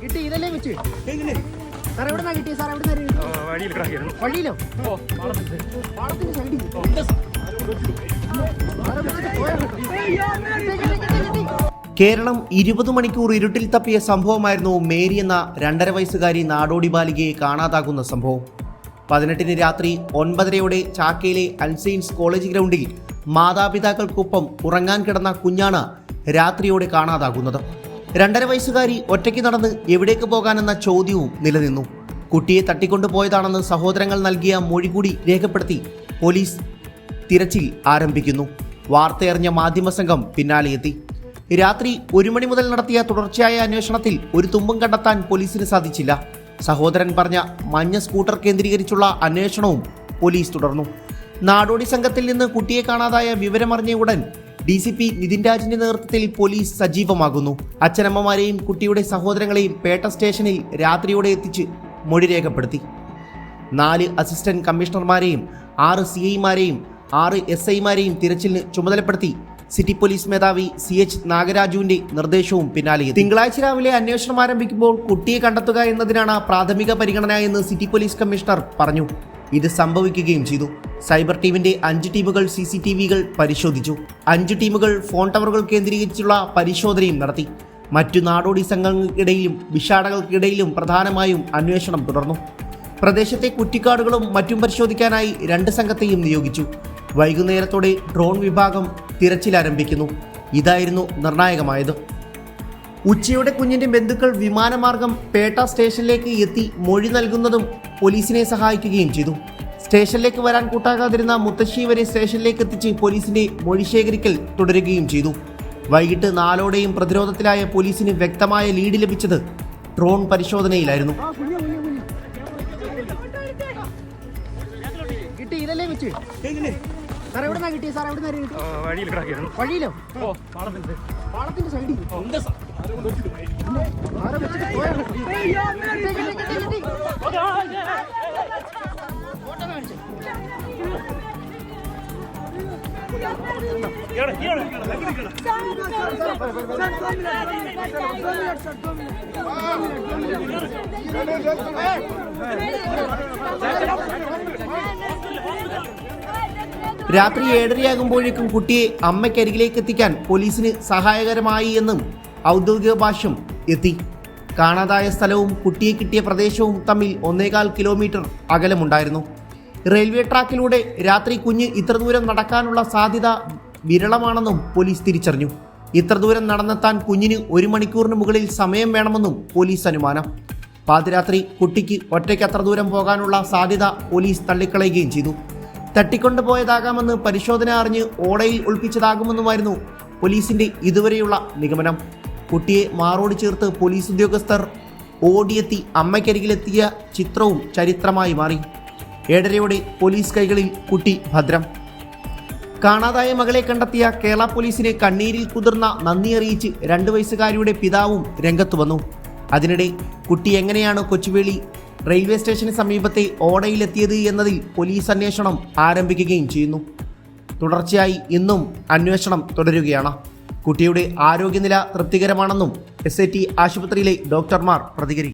കിട്ടി ഇതല്ലേ വെച്ച് സാർ എവിടെ നിന്നാ കിട്ടി സാർ എവിടെ നിന്ന് വഴിയിലോ? പാടത്തിന്റെ സൈഡിൽ. കേരളം ഇരുപത് മണിക്കൂർ ഇരുട്ടിൽ തപ്പിയ സംഭവമായിരുന്നു മേരി എന്ന രണ്ടര വയസ്സുകാരി നാടോടി ബാലികയെ കാണാതാകുന്ന സംഭവം. പതിനെട്ടിന് രാത്രി ഒൻപതരയോടെ ചാക്കയിലെ അൽസൈൻസ് കോളേജ് ഗ്രൗണ്ടിൽ മാതാപിതാക്കൾക്കൊപ്പം ഉറങ്ങാൻ കിടന്ന കുഞ്ഞാണ് രാത്രിയോടെ കാണാതാകുന്നത്. രണ്ടര വയസ്സുകാരി ഒറ്റയ്ക്ക് നടന്ന് എവിടേക്ക് പോകാനെന്ന ചോദ്യവും നിലനിന്നു. കുട്ടിയെ തട്ടിക്കൊണ്ടുപോയതാണെന്ന് സഹോദരങ്ങൾ നൽകിയ മൊഴി കൂടി രേഖപ്പെടുത്തി പോലീസ് തിരച്ചിൽ ആരംഭിക്കുന്നു. വാർത്തയറിഞ്ഞ മാധ്യമസംഘം പിന്നാലെയെത്തി. രാത്രി ഒരു മണി മുതൽ നടത്തിയ തുടർച്ചയായ അന്വേഷണത്തിൽ ഒരു തുമ്പും കണ്ടെത്താൻ പോലീസിന് സാധിച്ചില്ല. സഹോദരൻ പറഞ്ഞ മഞ്ഞ സ്കൂട്ടർ കേന്ദ്രീകരിച്ചുള്ള അന്വേഷണവും പോലീസ് തുടർന്നു. നാടോടി സംഘത്തിൽ നിന്ന് കുട്ടിയെ കാണാതായ വിവരമറിഞ്ഞ ഉടൻ ഡി സി പി നിതിൻ രാജിന്റെ നേതൃത്വത്തിൽ പോലീസ് സജീവമാകുന്നു. അച്ഛനമ്മമാരെയും കുട്ടിയുടെ സഹോദരങ്ങളെയും പേട്ട സ്റ്റേഷനിൽ രാത്രിയോടെ എത്തിച്ച് മൊഴി രേഖപ്പെടുത്തി. നാല് അസിസ്റ്റന്റ് കമ്മീഷണർമാരെയും ആറ് സി ഐമാരെയും ആറ് എസ് ഐമാരെയും തിരച്ചിലിന് ചുമതലപ്പെടുത്തി സിറ്റി പോലീസ് മേധാവി സി എച്ച് നാഗരാജുവിന്റെ നിർദ്ദേശവും പിന്നാലെ തിങ്കളാഴ്ച രാവിലെ അന്വേഷണം ആരംഭിക്കുമ്പോൾ കുട്ടിയെ കണ്ടെത്തുക എന്നതിനാണ് പ്രാഥമിക പരിഗണന എന്ന് സിറ്റി പോലീസ് കമ്മീഷണർ പറഞ്ഞു. ഇത് സംഭവിക്കുകയും ചെയ്തു. സൈബർ ടീമിന്റെ അഞ്ച് ടീമുകൾ സി സി ടി വികൾ പരിശോധിച്ചു. അഞ്ച് ടീമുകൾ ഫോൺ ടവറുകൾ കേന്ദ്രീകരിച്ചുള്ള പരിശോധനയും നടത്തി. മറ്റു നാടോടി സംഘങ്ങൾക്കിടയിലും വിഷാടകൾക്കിടയിലും പ്രധാനമായും അന്വേഷണം തുടർന്നു. പ്രദേശത്തെ കുറ്റിക്കാടുകളും മറ്റും പരിശോധിക്കാനായി രണ്ട് സംഘത്തെയും നിയോഗിച്ചു. വൈകുന്നേരത്തോടെ ഡ്രോൺ വിഭാഗം തിരച്ചിൽ ആരംഭിക്കുന്നു. ഇതായിരുന്നു നിർണായകമായത്. ഉച്ചയോടെ കുഞ്ഞിന്റെ ബന്ധുക്കൾ വിമാനമാർഗം പേട്ട സ്റ്റേഷനിലേക്ക് എത്തി മൊഴി നൽകുന്നതും പോലീസിനെ സഹായിക്കുകയും ചെയ്തു. സ്റ്റേഷനിലേക്ക് വരാൻ കൂട്ടാകാതിരുന്ന മുത്തശ്ശി വരെ സ്റ്റേഷനിലേക്ക് എത്തിച്ച് പോലീസിന്റെ മൊഴി ശേഖരിക്കൽ തുടരുകയും ചെയ്തു. വൈകിട്ട് നാലോടെയും പ്രതിരോധത്തിലായ പോലീസിന് വ്യക്തമായ ലീഡ് ലഭിച്ചത് ഡ്രോൺ പരിശോധനയിലായിരുന്നു. വഴിയിലോ? പാടത്തിന്റെ സൈഡിൽ. രാത്രി ഏഴരയാകുമ്പോഴേക്കും കുട്ടിയെ അമ്മയ്ക്കരികിലേക്ക് എത്തിക്കാൻ പോലീസിന് സഹായകരമായി എന്നും ഔദ്യോഗിക ഭാഷ്യം എത്തി. കാണാതായ സ്ഥലവും കുട്ടിയെ കിട്ടിയ പ്രദേശവും തമ്മിൽ ഒന്നേകാൽ കിലോമീറ്റർ അകലമുണ്ടായിരുന്നു. റെയിൽവേ ട്രാക്കിലൂടെ രാത്രി കുഞ്ഞ് ഇത്ര ദൂരം നടക്കാനുള്ള സാധ്യത വിരളമാണെന്നും പോലീസ് തിരിച്ചറിഞ്ഞു. ഇത്ര ദൂരം നടന്നെത്താൻ കുഞ്ഞിന് ഒരു മണിക്കൂറിന് മുകളിൽ സമയം വേണമെന്നും പോലീസ് അനുമാനം. പാതിരാത്രി കുട്ടിക്ക് ഒറ്റയ്ക്ക് അത്ര ദൂരം പോകാനുള്ള സാധ്യത പോലീസ് തള്ളിക്കളയുകയും ചെയ്തു. തട്ടിക്കൊണ്ടുപോയതാകാമെന്ന് പരിശോധന അറിഞ്ഞ് ഓടയിൽ ഒളിപ്പിച്ചതാകുമെന്നുമായിരുന്നു പോലീസിന്റെ ഇതുവരെയുള്ള നിഗമനം. കുട്ടിയെ മാറോട് ചേർത്ത് പോലീസ് ഉദ്യോഗസ്ഥർ ഓടിയെത്തി അമ്മയ്ക്കരികിലെത്തിയ ചിത്രവും ചരിത്രമായി മാറി. ഏഴരയോടെ പോലീസ് കൈകളിൽ കുട്ടി ഭദ്രം. കാണാതായ മകളെ കണ്ടെത്തിയ കേരള പോലീസിനെ കണ്ണീരിൽ കുതിർന്ന നന്ദി അറിയിച്ച് രണ്ട് വയസ്സുകാരിയുടെ പിതാവും രംഗത്തു വന്നു. അതിനിടെ കുട്ടി എങ്ങനെയാണ് കൊച്ചുവേളി റെയിൽവേ സ്റ്റേഷന് സമീപത്തെ ഓടയിലെത്തിയത് എന്നതിൽ പോലീസ് അന്വേഷണം ആരംഭിക്കുകയും ചെയ്യുന്നു. തുടർച്ചയായി ഇന്നും അന്വേഷണം തുടരുകയാണ്. കുട്ടിയുടെ ആരോഗ്യനില തൃപ്തികരമാണെന്നും എസ് ആശുപത്രിയിലെ ഡോക്ടർമാർ പ്രതികരിക്കും